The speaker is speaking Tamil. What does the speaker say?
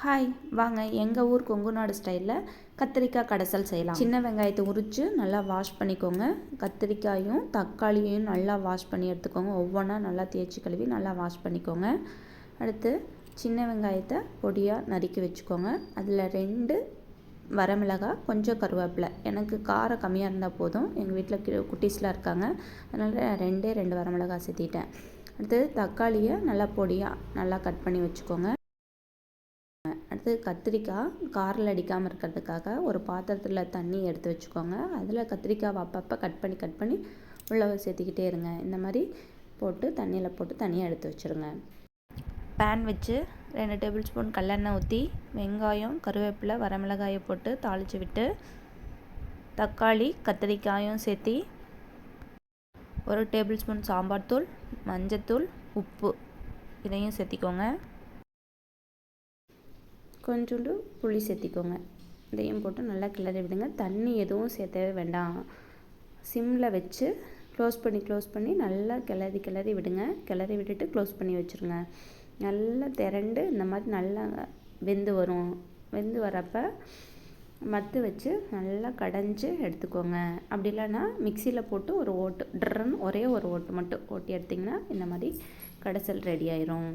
ஹாய் வாங்க. எங்கள் ஊர் கொங்குநாடு ஸ்டைலில் கத்திரிக்காய் கடைசல் செய்யலாம். சின்ன வெங்காயத்தை உரித்து நல்லா வாஷ் பண்ணிக்கோங்க. கத்திரிக்காயும் தக்காளியையும் நல்லா வாஷ் பண்ணி எடுத்துக்கோங்க. ஒவ்வொன்றா நல்லா தேய்ச்சி கழுவி நல்லா வாஷ் பண்ணிக்கோங்க. அடுத்து சின்ன வெங்காயத்தை பொடியாக நறுக்கி வச்சுக்கோங்க. அதில் ரெண்டு வரமிளகாய் கொஞ்சம் கருவேப்பிலை. எனக்கு காரம் கம்மியாக இருந்தால் போதும். எங்கள் வீட்டில் குட்டீஸ்லாம் இருக்காங்க. அதனால் ரெண்டே ரெண்டு வரமிளகா சேர்த்திட்டேன். அடுத்து தக்காளியை நல்லா பொடியாக நல்லா கட் பண்ணி வச்சுக்கோங்க. அடுத்து கத்திரிக்காய் காரில் அடிக்காமல் இருக்கிறதுக்காக ஒரு பாத்திரத்தில் தண்ணி எடுத்து வச்சுக்கோங்க. அதில் கத்திரிக்காய் அப்பப்போ கட் பண்ணி கட் பண்ணி உள்ளே சேர்த்திக்கிட்டே இருங்க. இந்த மாதிரி போட்டு தண்ணியில் போட்டு தனியாக எடுத்து வச்சுருங்க. பேன் வச்சு ரெண்டு டேபிள் ஸ்பூன் கல்லெண்ணெய் ஊற்றி வெங்காயம் கருவேப்பிலை வரமிளகாயை போட்டு தாளித்து விட்டு தக்காளி கத்திரிக்காயும் சேர்த்தி ஒரு டேபிள் ஸ்பூன் சாம்பார் தூள் மஞ்சத்தூள் உப்பு இதையும் சேர்த்திக்கோங்க. கொஞ்சோண்டு புளி சேர்த்திக்கோங்க. இதையும் போட்டு நல்லா கிளறி விடுங்க. தண்ணி எதுவும் சேர்த்தவே வேண்டாம். சிம்மில் வச்சு க்ளோஸ் பண்ணி க்ளோஸ் பண்ணி நல்லா கிளறி கிளறி விடுங்க. கிளறி விட்டுட்டு க்ளோஸ் பண்ணி வச்சுருங்க. நல்லா திரண்டு இந்த மாதிரி நல்லா வெந்து வரும். வெந்து வரப்போ மத்து வச்சு நல்லா கடைஞ்சி எடுத்துக்கோங்க. அப்படி இல்லைன்னா மிக்சியில் போட்டு ஒரு ஓட்டு ட்ரன்னு ஒரே ஒரு ஓட்டு மட்டும். ஓட்டி எடுத்திங்கன்னா இந்த மாதிரி கடைசல் ரெடி ஆயிரும்.